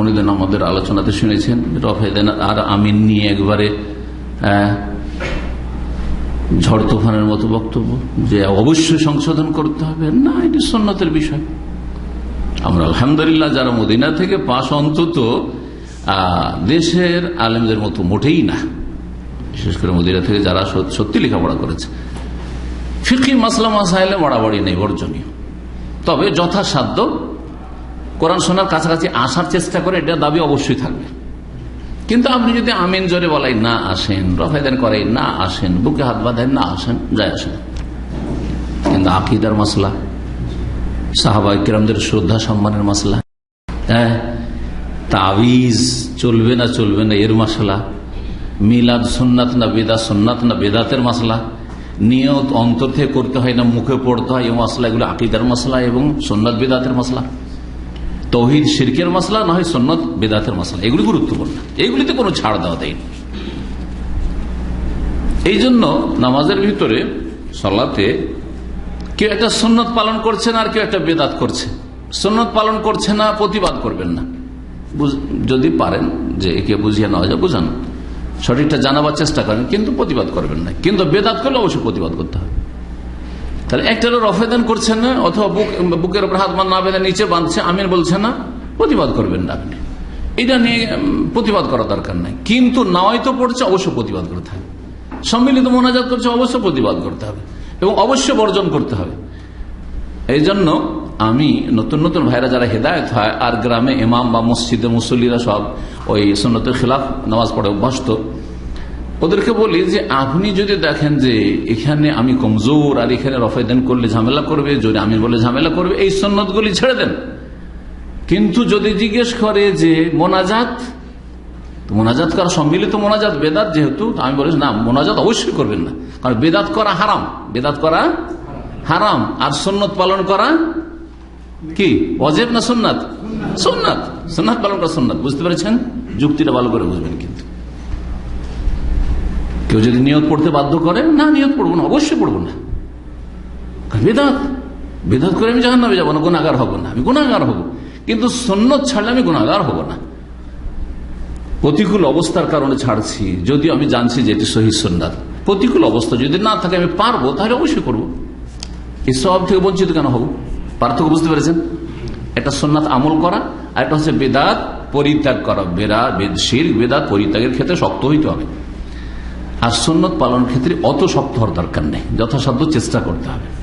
কোনদিন আমাদের আলোচনাতে শুনেছেন রফেদেন আর আমিন নিয়ে একবারে ঝড় তুফানের মতো বক্তব্য, যে অবশ্যই সংশোধন করতে হবে। না, এটি সন্ন্যতের বিষয়। আমরা আলহামদুলিল্লাহ যারা মদিনা থেকে পাশ অন্তত দেশের আলেমদের মতো মোটেই না। বিশেষ করে মদিনা থেকে যারা সত্যি লেখাপড়া করেছে। ফিকি মাসলা মাসাইলে বাড়াবাড়ি নেই, বর্জনীয়। তবে যথাসাধ্য কোরআন শোনার কাছাকাছি আসার চেষ্টা করে, এটা দাবি অবশ্যই থাকবে। কিন্তু আপনি যদি আমিন জোরে বলাই, না আসেন রফায়দান করাই না আসেন বুকে হাত বাঁধেন না আসেন যায় আসেন কিন্তু আকিদার মশলা সাহাবাই কিরমদের শ্রদ্ধা, সম্মানের মশলা হ্যাঁ তাবিজ চলবে না চলবে না, এর মশলা মিলাদ সুন্নাত না বেদা, সুন্নাত না বেদাতের মশলা নিয়ত অন্তর থেকে করতে হয় না, মুখে পড়তে হয়, এই মশলা এগুলো আকিদার মশলা এবং সন্ন্যত বেদাতের মশলা তহিদ শিরকের মশলা না হয় সন্ন্যত বেদাতের মশলা। এগুলি গুরুত্বপূর্ণ। এইগুলিতে কোনো ছাড় দেওয়া দেয়নি এই জন্য নামাজের ভিতরে সলাতে কেউ একটা সন্ন্যত পালন করছে না, আর কেউ একটা বেদাত করছে। সন্ন্যত পালন করছে না, প্রতিবাদ করবেন না। যদি পারেন যে একে বুঝিয়ে নেওয়া যায়, বুঝান। সঠিকটা জানাবার চেষ্টা করেন, কিন্তু প্রতিবাদ করবেন না। কিন্তু বেদাত করলে অবশ্যই প্রতিবাদ করতে হবে। তাহলে একটা রফেদান করছেন না, অথবা বুকের উপর হাত না বেঁধে নিচে বাঁধছে, আমিন বলছে না, প্রতিবাদ করবেন না আপনি। এটা নিয়ে প্রতিবাদ করা দরকার নাই। কিন্তু নয় তো পড়ছে অবশ্য প্রতিবাদ করতে হবে। সম্মিলিত মোনাজাত করছে অবশ্য প্রতিবাদ করতে হবে। এবং অবশ্যই বর্জন করতে হবে। এই জন্য আমি নতুন নতুন ভাইরা যারা হেদায়ত হয়, আর গ্রামে ইমাম বা মসজিদে মুসল্লিরা সব ওই সন্ন্যতের খেলাফ নামাজ পড়ে অভ্যস্ত ওদেরকে বলি যে, আপনি যদি দেখেন যে এখানে আমি কমজোর আর এখানে রফায়দান করলে ঝামেলা করবে, যদি আমি বলে ঝামেলা করবে, এই সন্ন্যতগুলি ছেড়ে দেন। কিন্তু যদি জিজ্ঞেস করে যে, মোনাজাত? মোনাজাত করা? সম্মিলিত মোনাজাত, বেদাত যেহেতু আমি বলি, না, মোনাজাত অবশ্যই করবেন না। কারণ বেদাত করা হারাম। বেদাত করা হারাম। আর সন্ন্যত পালন করা কি? অজেব না সোননাথ সোননাথ সোননাথ পালন করা সোননাথ বুঝতে পেরেছেন? যুক্তিটা ভালো করে বুঝবেন কিন্তু। কেউ যদি নিয়ত পড়তে বাধ্য করে, না, নিয়ত পড়ব না, অবশ্যই পড়ব না। বেদাত বেদাত করে আমি জাহান যাব না গুণাগার হব না, আমি গুণাগার হব। কিন্তু সন্ন্যত ছাড়লে আমি গুণাগার হব না। প্রতিকূল অবস্থার কারণে ছাড়ছি, যদিও আমি জানছি যে এটি সহি সন্ন্যাত প্রতিকূল অবস্থা যদি না থাকে, আমি পারব, তাহলে অবশ্যই করব। এই সব থেকে বঞ্চিত কেন হব? পার্থক্য বুঝতে পেরেছেন? একটা সোননাথ আমল করা, আর একটা হচ্ছে বেদাত পরিত্যাগ করা। বেদা শির বেদাত পরিত্যাগের ক্ষেত্রে শক্ত হইতে হবে। আর সুন্নত পালন ক্ষেত্রে অত শক্ত হওয়ার দরকার নেই। যথাসাধ্য চেষ্টা করতে হবে।